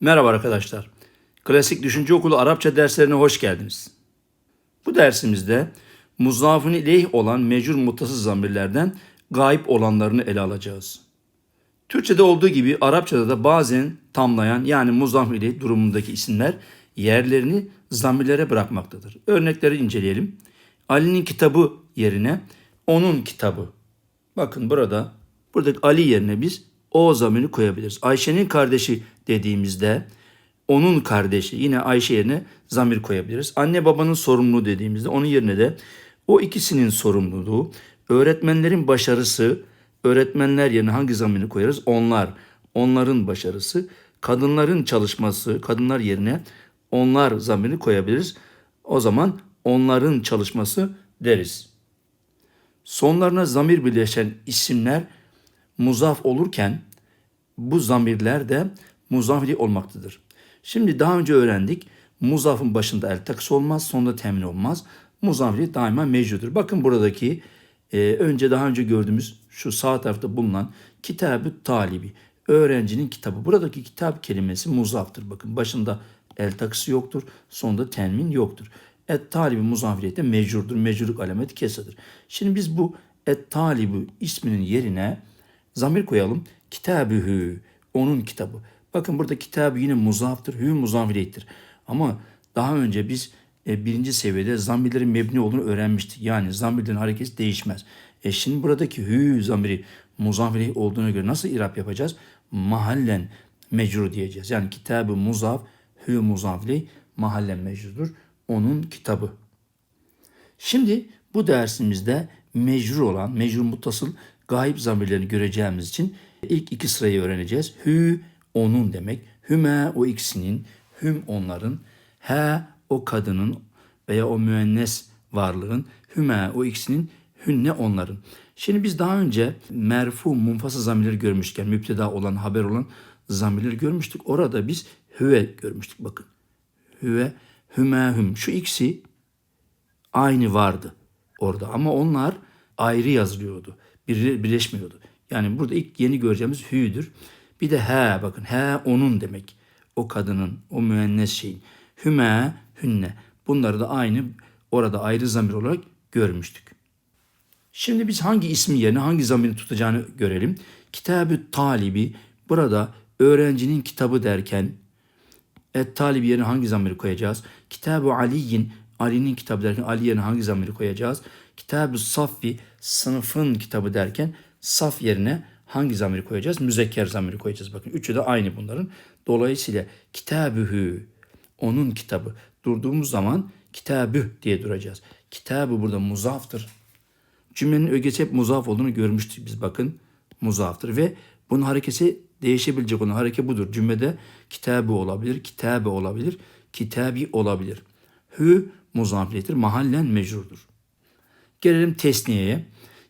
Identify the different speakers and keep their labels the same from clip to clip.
Speaker 1: Merhaba arkadaşlar. Klasik Düşünce Okulu Arapça derslerine hoş geldiniz. Bu dersimizde muzafın ileyh olan mecrur muttasız zamirlerden gayip olanlarını ele alacağız. Türkçede olduğu gibi Arapçada da bazen tamlayan yani muzaf ileyh durumundaki isimler yerlerini zamirlere bırakmaktadır. Örnekleri inceleyelim. Ali'nin kitabı yerine onun kitabı. Bakın burada buradaki Ali yerine biz o zamirini koyabiliriz. Ayşe'nin kardeşi dediğimizde onun kardeşi yine Ayşe yerine zamir koyabiliriz. Anne babanın sorumluluğu dediğimizde onun yerine de o ikisinin sorumluluğu, öğretmenlerin başarısı, öğretmenler yerine hangi zamirini koyarız? Onlar, onların başarısı, kadınların çalışması, kadınlar yerine onlar zamirini koyabiliriz. O zaman onların çalışması deriz. Sonlarına zamir birleşen isimler muzaf olurken bu zamirler de muzafli olmaktadır. Şimdi daha önce öğrendik. Muzafın başında el takısı olmaz, sonunda temin olmaz. Muzafli daima mevcuttur. Bakın buradaki e, önce daha önce gördüğümüz şu sağ tarafta bulunan kitabı talibi. Öğrencinin kitabı. Buradaki kitap kelimesi muzaftır. Bakın başında el takısı yoktur. Sonunda temin yoktur. Et talibi muzafiliyette mecurdur. Mecurluk alameti kesadır. Şimdi biz bu et talibi isminin yerine zamir koyalım. Kitabühü. Onun kitabı. Bakın burada kitabı yine muzaftır. Hü muzafiliyettir. Ama daha önce biz e, birinci seviyede zamirlerin mebni olduğunu öğrenmiştik. Yani zamirlerin hareketi değişmez. E şimdi buradaki hü zamiri muzafili olduğuna göre nasıl irap yapacağız? Mahallen mecrur diyeceğiz. Yani kitabı muzaf, hü muzafili mahallen mecrudur. Onun kitabı. Şimdi bu dersimizde mecrur olan, mecrur muttasıl gayip zamirlerini göreceğimiz için ilk iki sırayı öğreneceğiz. Hü onun demek. Hüme o ikisinin, hüm onların, he o kadının veya o müennes varlığın, hüme o ikisinin, hünne onların. Şimdi biz daha önce merfu munfasıl zamirleri görmüşken, müpteda olan, haber olan zamirleri görmüştük. Orada biz hüve görmüştük bakın. Hüve, hüme, hüm. Şu ikisi aynı vardı orada ama onlar ayrı yazılıyordu. Bir, birleşmiyordu. Yani burada ilk yeni göreceğimiz hü'dür. Bir de he bakın he onun demek. O kadının, o müennes şeyin. Hüme, hünne. Bunları da aynı orada ayrı zamir olarak görmüştük. Şimdi biz hangi ismi yerine hangi zamirini tutacağını görelim. Kitabı talibi burada öğrencinin kitabı derken et talibi yerine hangi zamiri koyacağız? Kitabı Ali'yin Ali'nin kitabı derken Ali yerine hangi zamiri koyacağız? Kitabı Saffi sınıfın kitabı derken saf yerine hangi zamiri koyacağız? Müzekker zamiri koyacağız. Bakın üçü de aynı bunların. Dolayısıyla kitabühü onun kitabı. Durduğumuz zaman kitabü diye duracağız. Kitabı burada muzaftır. Cümlenin ögesi hep muzaf olduğunu görmüştük biz bakın. Muzaftır ve bunun harekesi değişebilecek olan hareket budur. Cümlede kitabı olabilir, kitabe olabilir, kitabi olabilir. Hü muzafiyettir, mahallen mecrurdur. Gelelim tesniyeye.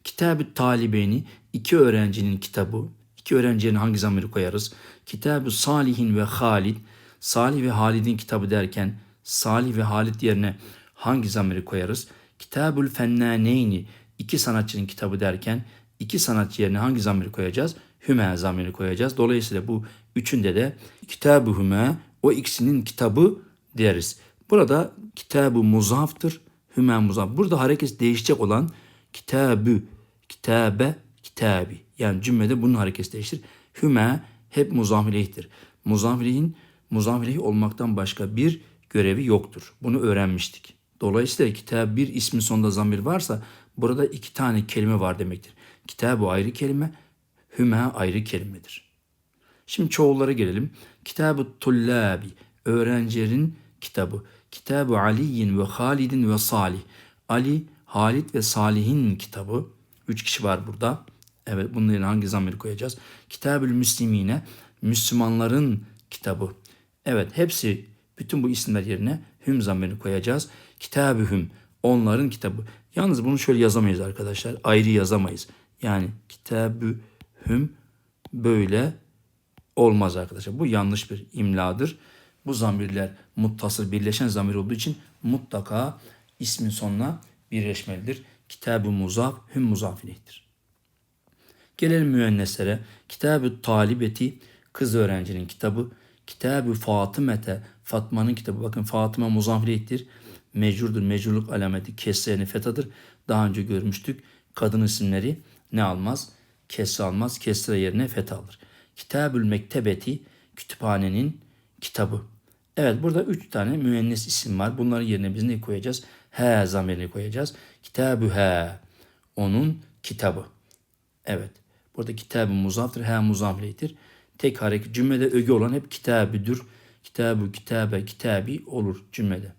Speaker 1: Kitabı talibeni iki öğrencinin kitabı. İki öğrencinin hangi zamiri koyarız? Kitabı Salihin ve Halid. Salih ve Halid'in kitabı derken Salih ve Halid yerine hangi zamiri koyarız? Kitabül Fennaneyni iki sanatçının kitabı derken iki sanatçı yerine hangi zamiri koyacağız? Hüme zamiri koyacağız. Dolayısıyla bu üçünde de kitabı Hüme o ikisinin kitabı deriz. Burada kitabı muzaftır. Hüme muzaf. Burada hareket değişecek olan kitabı, kitabe, kitabi. Yani cümlede bunun hareketi değiştir. Hüme hep muzafileyhtir. Muzafileyhin muzafileyh olmaktan başka bir görevi yoktur. Bunu öğrenmiştik. Dolayısıyla kitap bir ismin sonunda zamir varsa burada iki tane kelime var demektir. Kitabı ayrı kelime, hüme ayrı kelimedir. Şimdi çoğullara gelelim. Kitabı tullabi, öğrencilerin kitabı. Kitabı Ali'yin ve Halid'in ve Salih. Ali, Halid ve Salih'in kitabı. Üç kişi var burada. Evet bunların hangi zamiri koyacağız? Kitabül Müslimine, Müslümanların kitabı. Evet hepsi bütün bu isimler yerine hüm zamirini koyacağız. Kitabı hüm, onların kitabı. Yalnız bunu şöyle yazamayız arkadaşlar. Ayrı yazamayız. Yani kitabı hüm böyle olmaz arkadaşlar. Bu yanlış bir imladır. Bu zamirler muttasıl birleşen zamir olduğu için mutlaka ismin sonuna birleşmelidir. Kitab-ı muzaf hüm muzaf ileyhtir. Gelelim müenneslere. Kitab-ı talibeti kız öğrencinin kitabı. Kitab-ı Fatımete Fatma'nın kitabı. Bakın Fatıma muzafiriyettir. Mecurdur. Mecurluk alameti kesreni fetadır. Daha önce görmüştük. Kadın isimleri ne almaz? Kesre almaz. Kesre yerine fetha alır. Kitabül Mektebeti kütüphanenin kitabı. Evet burada üç tane müennes isim var. Bunların yerine biz ne koyacağız? He zamirini koyacağız. Kitabü he. Onun kitabı. Evet. Burada kitabı muzaftır. He muzafileytir. Tek hareket cümlede öge olan hep kitabüdür. Kitabı, kitabe, kitabi olur cümlede.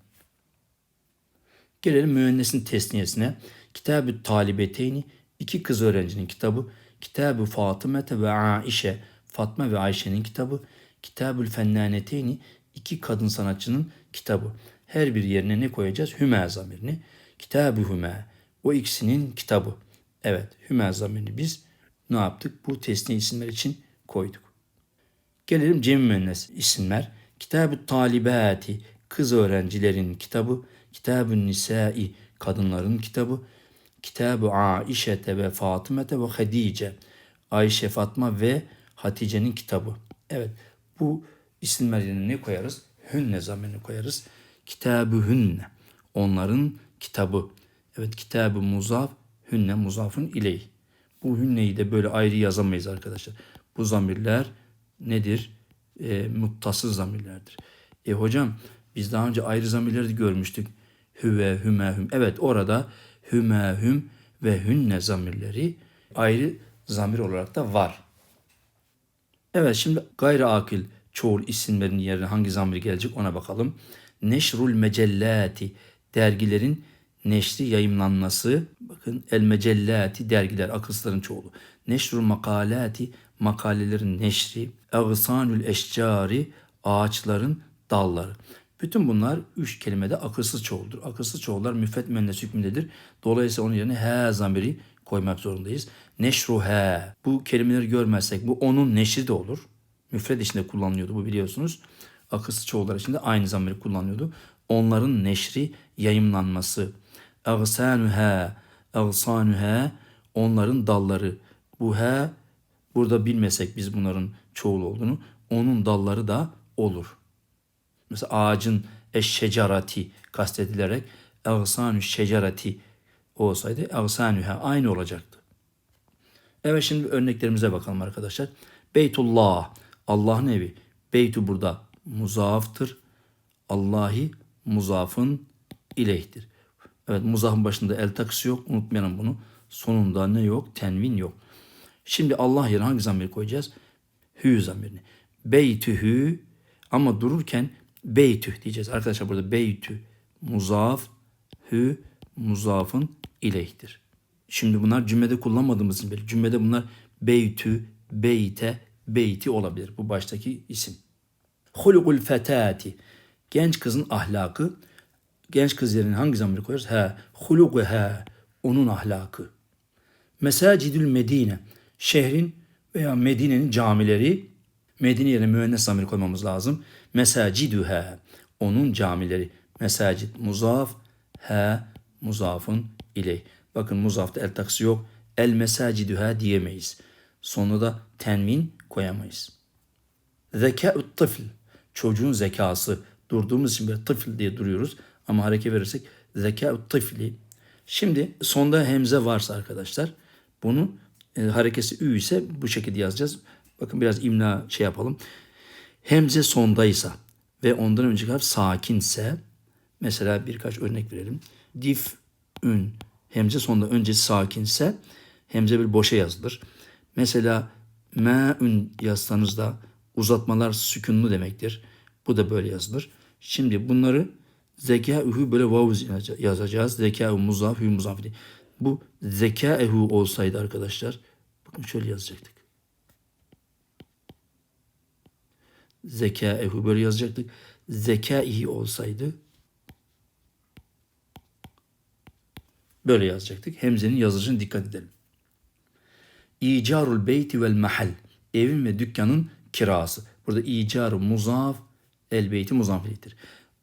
Speaker 1: Gelelim müennesin tesniyesine. Kitabı talibeteyni iki kız öğrencinin kitabı. Kitabı Fatımete ve Aişe Fatma ve Ayşe'nin kitabı. Kitabül Fennaneteyni iki kadın sanatçının kitabı. Her bir yerine ne koyacağız? Hüme zamirini. Kitabı Hüme. O ikisinin kitabı. Evet Hüme zamirini biz ne yaptık? Bu tesniye isimler için koyduk. Gelelim cem müennes isimler. Kitab-ı Talibati kız öğrencilerin kitabı. Kitab-ı Nisai kadınların kitabı. Kitab-ı Aişete ve Fatımete ve Hadice. Ayşe, Fatma ve Hatice'nin kitabı. Evet bu isimler yerine ne koyarız? Hünne zamirini koyarız. Kitab-ı Hünne. Onların kitabı. Evet kitab-ı Muzaf, Hünne muzafın iley. Bu hünneyi de böyle ayrı yazamayız arkadaşlar. Bu zamirler nedir? E, muttasız zamirlerdir. E hocam biz daha önce ayrı zamirleri görmüştük. Hüve, hüme, hüm. Evet orada hüme, hüm ve hünne zamirleri ayrı zamir olarak da var. Evet şimdi gayri akil çoğul isimlerin yerine hangi zamir gelecek ona bakalım. Neşrul mecellati dergilerin neşri yayımlanması. Bakın el mecellati dergiler akılsızların çoğulu. Neşrul makalati makalelerin neşri. Ağsanül eşcari ağaçların dalları. Bütün bunlar üç kelimede akılsız çoğuldur. Akılsız çoğullar müfret müennes hükmündedir. Dolayısıyla onun yerine he zamiri koymak zorundayız. Neşru he. Bu kelimeleri görmezsek bu onun neşri de olur. Müfred içinde kullanılıyordu bu biliyorsunuz. Akılsız çoğullar içinde aynı zamiri kullanıyordu. Onların neşri yayımlanması. Ağsanühe, ağsanühe onların dalları. Bu he burada bilmesek biz bunların çoğul olduğunu onun dalları da olur. Mesela ağacın eşşecarati kastedilerek ağsanü şecarati olsaydı ağsanühe aynı olacaktı. Evet şimdi örneklerimize bakalım arkadaşlar. Beytullah Allah'ın evi. Beytu burada muzaftır. Allahi muzafın ileyhtir. Evet muzafın başında el takısı yok. Unutmayalım bunu. Sonunda ne yok? Tenvin yok. Şimdi Allah yerine hangi zamiri koyacağız? Hü zamirini. Beytühü ama dururken beytüh diyeceğiz. Arkadaşlar burada beytü muzaf hü muzafın ileyhtir. Şimdi bunlar cümlede kullanmadığımız için cümlede bunlar beytü, beyte, beyti olabilir. Bu baştaki isim. Hulukul fetati. Genç kızın ahlakı. Genç kız yerine hangi zamiri koyarız? He. Huluku he. Onun ahlakı. Mesacidül Medine. Şehrin veya Medine'nin camileri. Medine yerine müennes zamiri koymamız lazım. Mesacidühe. Onun camileri. Mesacid muzaf. He. Muzafın iley. Bakın muzafta el taksı yok. El mesacidühe diyemeyiz. Sonunda da tenvin koyamayız. Zekâ'ut tıfl. Çocuğun zekası. Durduğumuz için böyle tıfl diye duruyoruz. Ama hareket verirsek zekâ'ut tıfli. Şimdi sonda hemze varsa arkadaşlar bunu e, harekesi ü ise bu şekilde yazacağız. Bakın biraz imla şey yapalım. Hemze sondaysa ve ondan önceki harf sakinse mesela birkaç örnek verelim. Dif, ün, hemze sonunda önce sakinse hemze bir boşa yazılır. Mesela me'ün yazsanız da uzatmalar sükunlu demektir. Bu da böyle yazılır. Şimdi bunları zeka ühü böyle vav yazacağız. Zeka muzaf hü muzaf. Bu zeka ehu olsaydı arkadaşlar bakın şöyle yazacaktık. Zeka ehu böyle yazacaktık. Zeka iyi olsaydı böyle yazacaktık. Hemzenin yazılışına dikkat edelim. İcarul beyti vel mahal. Evin ve dükkanın kirası. Burada icar muzaf el beyti muzafiyettir.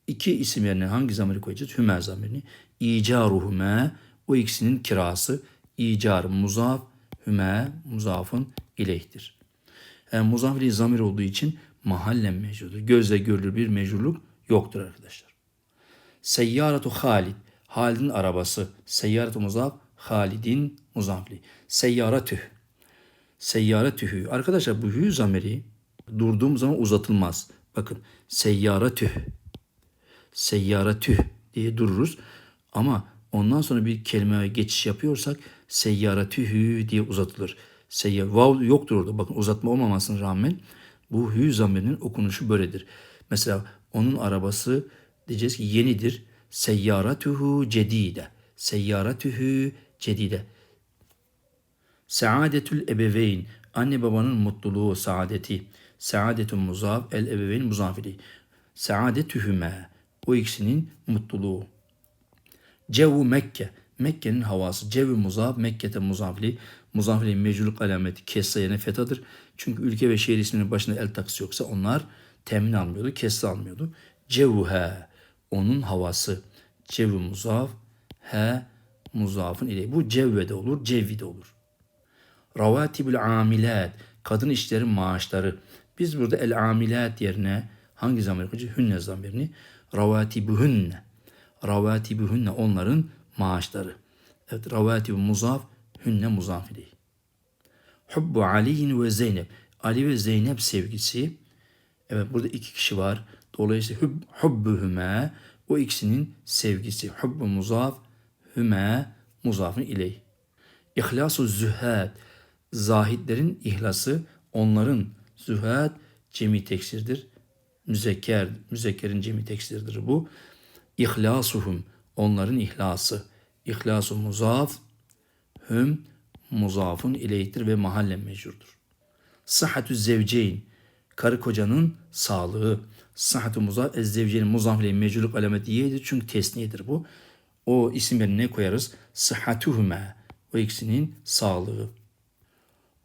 Speaker 1: İki isim yerine hangi zamiri koyacağız? Hüme zamirini. İcaruhume o ikisinin kirası. İcar muzaf hüme muzafın ileyhtir. Yani muzaf ile zamir olduğu için mahallen mecrudur. Gözle görülür bir mecrurluk yoktur arkadaşlar. Seyyaratu Halid. Halid'in arabası. Seyyaratu muzaf. Halid'in muzafli. Seyyaratüh. Seyyaratühü. Arkadaşlar bu hü zamiri durduğum zaman uzatılmaz. Bakın seyyaratüh. Seyyaratüh diye dururuz. Ama ondan sonra bir kelimeye geçiş yapıyorsak seyyaratühü diye uzatılır. Seyyar, vav yoktur orada. Bakın uzatma olmamasına rağmen bu hü zamirinin okunuşu böyledir. Mesela onun arabası diyeceğiz ki yenidir. Seyyaratuhu cedide. Seyyaratuhu cedide. Saadetül ebeveyn. Anne babanın mutluluğu, saadeti. Saadetun muzaf, el ebeveyn muzafili. Saadetühüme. O ikisinin mutluluğu. Cevu Mekke. Mekke'nin havası. Cevu muzaf, Mekke'te muzafli. Muzafili mecluluk alameti kessa yerine fetadır. Çünkü ülke ve şehir isminin başında el takısı yoksa onlar temin almıyordu, kessa almıyordu. Cevuhe. Onun havası. Cevu muzaf, he muzafın ile. Bu cevvede olur, cevvide olur. Ravatibül amilat. Kadın işlerin maaşları. Biz burada el amilat yerine hangi zamir koyacağız? Hünne zamirini. Ravatibühünne. Ravatibühünne onların maaşları. Evet ravatibü muzaf hünne muzaf ileyh. Hubbu Ali'in ve Zeynep. Ali ve Zeynep sevgisi. Evet burada iki kişi var. Dolayısıyla hub, hubbuhüme o ikisinin sevgisi. Hubbu muzaf hüme muzafın ileyh. İhlasu zühad. Zahidlerin ihlası onların zühad cemi teksirdir. Müzekker, müzekkerin cemi teksirdir bu. İhlasuhum onların ihlası. İhlasu muzaf hüm muzafın ileyhtir ve mahallen mecurdur. Sıhhatü zevceyn karı kocanın sağlığı. Sıhhatü muzaf ez zevceyn muzaf ile mecurluk alameti yedir çünkü tesniyedir bu. O isimlerini ne koyarız? Sıhhatühüme o ikisinin sağlığı.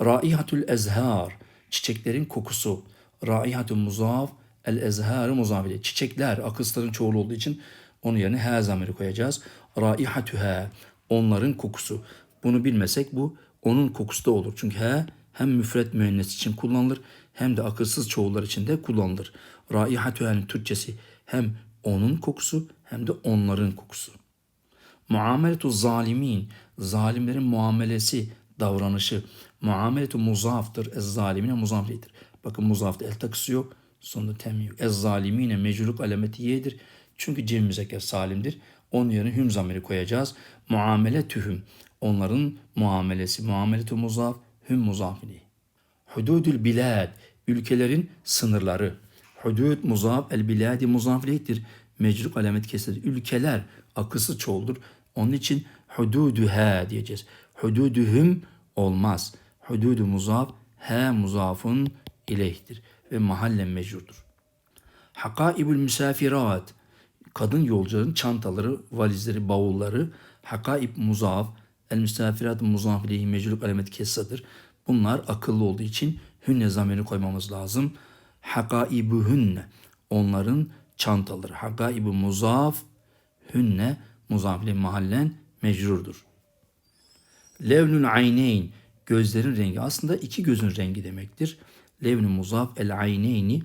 Speaker 1: Raihatul ezhar çiçeklerin kokusu. Raihatul muzaf el ezhar muzaf ile çiçekler akısların çoğulu olduğu için onun yerine he zamiri koyacağız. Raihatühe onların kokusu. Bunu bilmesek bu onun kokusu da olur. Çünkü he hem müfret müennes için kullanılır hem de akılsız çoğullar için de kullanılır. Raihatühe'nin Türkçesi hem onun kokusu hem de onların kokusu. Muameletu zalimin, zalimlerin muamelesi, davranışı. Muameletu muzaftır, ez zalimine muzaflidir. Bakın muzafta el takısı yok, sonunda tem yok. Ez zalimine mecruluk alameti yedir. Çünkü cem müzekker salimdir. Onun yerine hüm zamiri koyacağız. Muamele tühüm. Onların muamelesi. Muameletu muzaf, hüm muzafili. Hududül bilad. Ülkelerin sınırları. Hudud muzaf, el biladi muzafiliyettir. Mecruk alamet kesilir. Ülkeler akısı çoğuldur. Onun için hududuha diyeceğiz. Hududuhum olmaz. Hududu muzaf, he muzafun ileyhtir. Ve mahallen mecrudur. Hakaibül misafirat kadın yolcuların çantaları, valizleri, bavulları, hakaib muzaf, el misafirat muzaf ileyhi mecluk alamet kessadır. Bunlar akıllı olduğu için hünne zamirini koymamız lazım. Hakaibuhünne onların çantaları. Hakaibu muzaf hünne muzaf ile mahallen mecrurdur. Levnül ayneyn gözlerin rengi aslında iki gözün rengi demektir. Levnü muzaf el ayneyni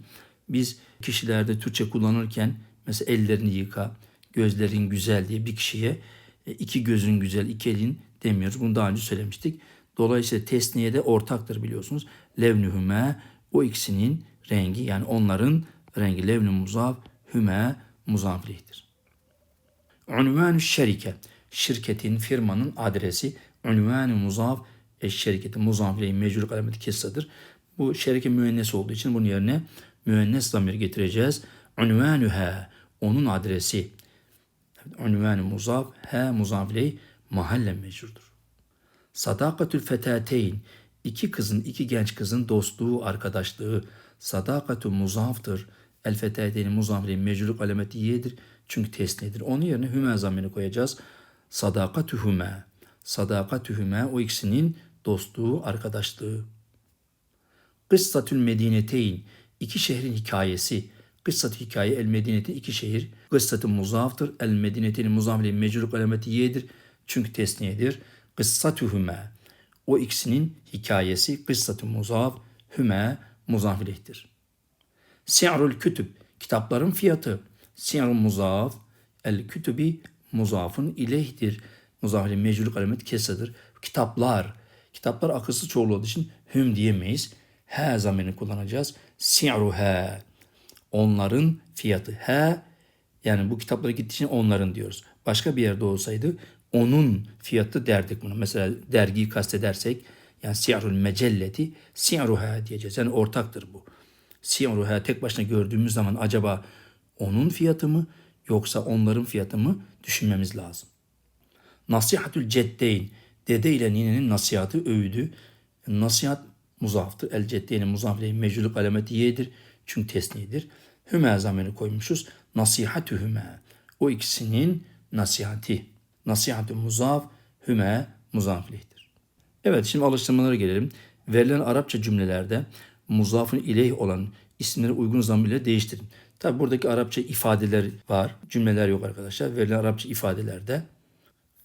Speaker 1: biz kişilerde Türkçe kullanırken mesela ellerini yıka, gözlerin güzel diye bir kişiye e, iki gözün güzel, iki elin demiyoruz. Bunu daha önce söylemiştik. Dolayısıyla tesniye de ortaktır biliyorsunuz. Levnühüme o ikisinin rengi yani onların rengi levnü muzaf hüme muzaflihtir. Unvanü şerike şirketin, firmanın adresi unvanü muzaf e şirketi muzaflihi mecrur alameti kessadır. Bu şerike müennes olduğu için bunun yerine müennes zamir getireceğiz. Unvanüha onun adresi. Unvanü muzaf he muzaflihi mahallen mecrudur. Sadakatül fetateyn iki kızın, iki genç kızın dostluğu, arkadaşlığı. Sadakatü muzaftır. El fetateyn muzaflihi mecrur alameti yedir. Çünkü tesnidir. Onun yerine hüme zamirini koyacağız. Sadakatühüme. Sadakatühüme o ikisinin dostluğu, arkadaşlığı. Kıssatül Medineteyn iki şehrin hikayesi. Kıssat hikaye el medineti iki şehir. Kıssatı muzaftır. El medinetin muzaf ile mecrur alameti yedir. Çünkü tesniyedir. Kıssatühüme. O ikisinin hikayesi kıssatı muzaf, hüme muzaf ileyhtir. Si'rul kütüb kitapların fiyatı. Si'rul muzaf el kütübi muzafın ileyhtir. Muzaf ile mecrul alamet kesadır. Kitaplar. Kitaplar akılsız çoğul olduğu için hüm diyemeyiz. He zamirini kullanacağız. Si'ru he. Onların fiyatı. He yani bu kitaplara gittiği için onların diyoruz. Başka bir yerde olsaydı onun fiyatı derdik bunu. Mesela dergiyi kastedersek yani siyarul mecelleti siyaruha diyeceğiz. Yani ortaktır bu. Siyaruha tek başına gördüğümüz zaman acaba onun fiyatı mı yoksa onların fiyatı mı düşünmemiz lazım. Nasihatül ceddeyn dede ile ninenin nasihatı öğüdü. Nasihat muzaftır. El ceddeynin muzaf ile mecluluk alameti yedir. Çünkü tesnidir. Hüme zamanı koymuşuz. Nasihatü hüme. O ikisinin nasihati. Nasihatü muzaf, hüme muzaf ileyhtir. Evet şimdi alıştırmalara gelelim. Verilen Arapça cümlelerde muzafın ileyh olan isimleri uygun zamirle değiştirin. Tabi buradaki Arapça ifadeler var. Cümleler yok arkadaşlar. Verilen Arapça ifadelerde.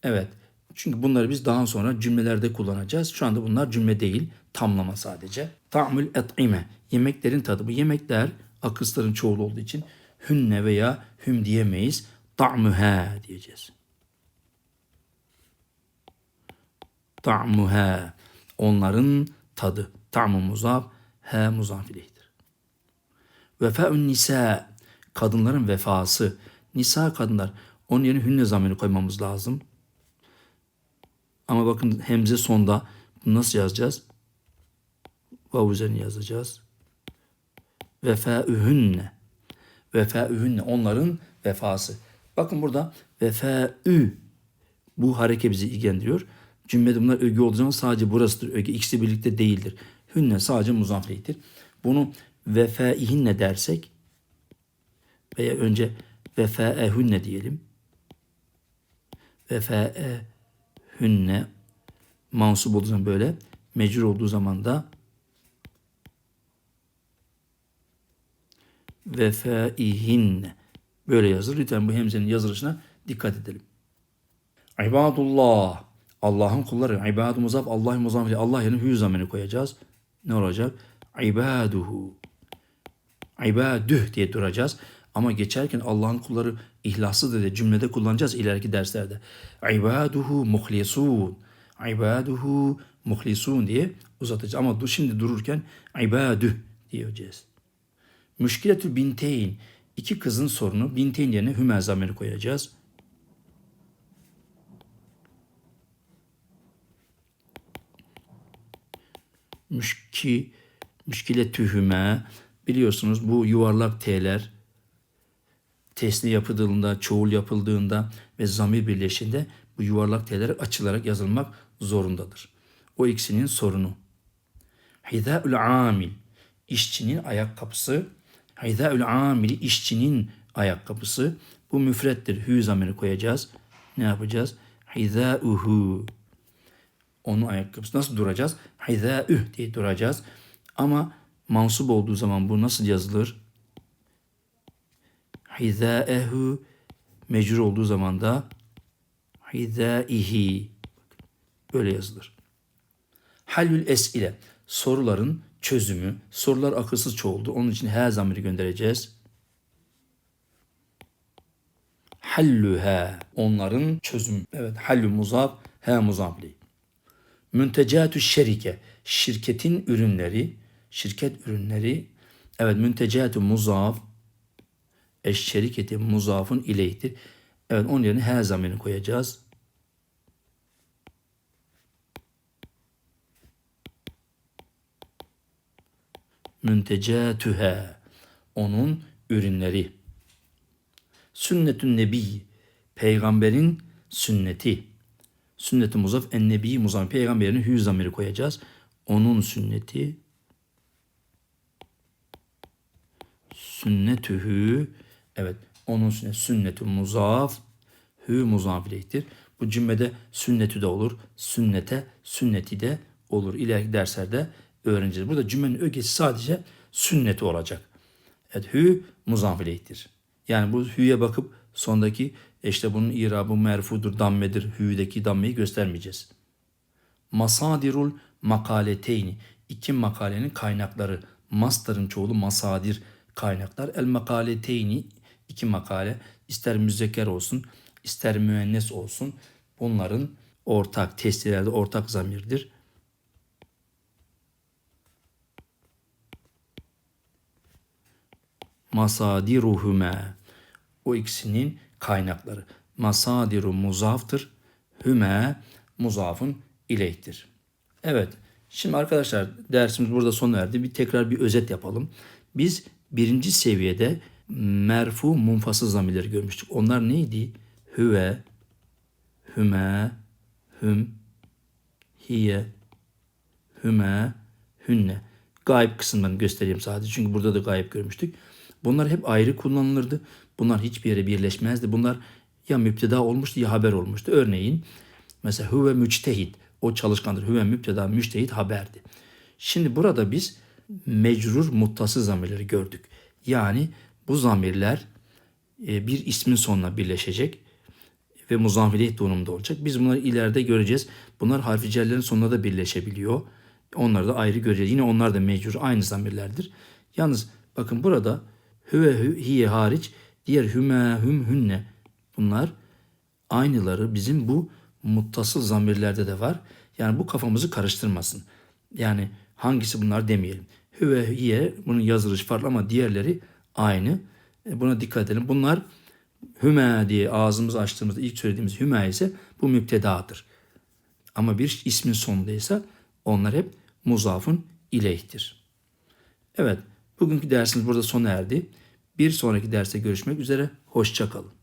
Speaker 1: Evet. Çünkü bunları biz daha sonra cümlelerde kullanacağız. Şu anda bunlar cümle değil, tamlama sadece. Ta'mül et'ime. Yemeklerin tadı. Bu yemekler akısların çoğulu olduğu için hünne veya hüm diyemeyiz. Ta'muha diyeceğiz. Ta'muha. Onların tadı. Ta'mu muzaf, he muzaf ileyhtir. Vefa'ün nisa. Kadınların vefası. Nisa kadınlar. Onun yerine hünne zamanı koymamız lazım. Ama bakın hemze sonda bunu nasıl yazacağız? Vav üzerine yazacağız. Vefâühünne. Vefâühünne. Onların vefası. Bakın burada vefâü. Bu hareke bizi ilgilendiriyor. Cümlede bunlar öge olduğu zaman sadece burasıdır. Öge ikisi birlikte değildir. Hünne sadece muzafiyettir. Bunu vefâihinne dersek veya önce vefâehünne diyelim. Vefâehünne mansup olduğu zaman böyle mecrur olduğu zaman da vefaihinne böyle yazılır. Lütfen bu hemzenin yazılışına dikkat edelim. İbadullah Allah'ın kulları. İbadu muzaf Allah muzaf Allah yerine hü zamanı koyacağız. Ne olacak? İbaduhu. İbadüh diye duracağız. Ama geçerken Allah'ın kulları ihlaslı dedi cümlede kullanacağız ileriki derslerde. İbaduhu muhlisun. İbaduhu muhlisun diye uzatacağız. Ama şimdi dururken ibadüh diyeceğiz. Müşkiletü binteyn. iki kızın sorunu binteyn yerine hümel zamiri koyacağız. Müşki, müşkiletühüme. Biliyorsunuz bu yuvarlak T'ler tesni yapıldığında, çoğul yapıldığında ve zamir birleşinde bu yuvarlak T'ler açılarak yazılmak zorundadır. O ikisinin sorunu. Hidâül amil, işçinin ayakkabısı. Hidâül amili, işçinin ayakkabısı. Bu müfrettir. Hü zamiri koyacağız. Ne yapacağız? Hidâuhu. Onun ayakkabısı. Nasıl duracağız? Hidâüh diye duracağız. Ama mansup olduğu zaman bu nasıl yazılır? Hidâehu mecrur olduğu zaman da hidâihi böyle yazılır. Halül esile soruların çözümü. Sorular akılsız çoğuldu. Onun için her zamiri göndereceğiz. Hallühe onların çözüm. Evet hallü muzaf he muzafli. Müntecatü şerike şirketin ürünleri şirket ürünleri evet müntecatü muzaf eşşeriketi muzafın ileyhtir. Evet onun yerine her zamirini koyacağız. Müntecatühe onun ürünleri. Sünnetün nebi peygamberin sünneti. Sünnet-i muzaf en nebi muzaf peygamberin hü zamiri koyacağız. Onun sünneti sünnetühü evet onun sünnet sünnetü muzaf hü muzaf. Bu cümlede sünnetü de olur. Sünnete sünneti de olur. İleriki derslerde öğreneceğiz. Burada cümlenin ögesi sadece sünneti olacak. Evet hü muzaf ileyhtir. Yani bu hüye bakıp sondaki işte bunun irabı merfudur, dammedir, hü'deki dammeyi göstermeyeceğiz. Masadirul makaleteyni. iki makalenin kaynakları. Mastarın çoğulu masadir kaynaklar. El makaleteyni iki makale. ister müzekker olsun, ister müennes olsun. Bunların ortak testlerde ortak zamirdir. Masadiruhüme. O ikisinin kaynakları. Masadiru muzaftır. Hüme muzafın ileyhtir. Evet. Şimdi arkadaşlar dersimiz burada sona erdi. Bir tekrar bir özet yapalım. Biz birinci seviyede merfu munfasıl zamirleri görmüştük. Onlar neydi? Hüve, hüme, hüm, hiye, hüme, hünne. Gayb kısımlarını göstereyim sadece. Çünkü burada da gayb görmüştük. Bunlar hep ayrı kullanılırdı. Bunlar hiçbir yere birleşmezdi. Bunlar ya müpteda olmuştu ya haber olmuştu. Örneğin mesela hüve müçtehid. O çalışkandır. Hüve müpteda müçtehid haberdi. Şimdi burada biz mecrur muttasıl zamirleri gördük. Yani bu zamirler e, bir ismin sonuna birleşecek ve muzafiliyet durumunda olacak. Biz bunları ileride göreceğiz. Bunlar harfi cerlerin sonuna da birleşebiliyor. Onları da ayrı göreceğiz. Yine onlar da mecrur aynı zamirlerdir. Yalnız bakın burada hüve hü, hiye hariç diğer hüme hüm hünne bunlar aynıları bizim bu muttasıl zamirlerde de var. Yani bu kafamızı karıştırmasın. Yani hangisi bunlar demeyelim. Hüve hiye bunun yazılış farklı ama diğerleri aynı. E, Buna dikkat edelim. Bunlar hüme diye ağzımızı açtığımızda ilk söylediğimiz hüme ise bu müptedadır. Ama bir ismin sonundaysa onlar hep muzafın ileyhtir. Evet, bugünkü dersimiz burada sona erdi. Bir sonraki derste görüşmek üzere, hoşça kalın.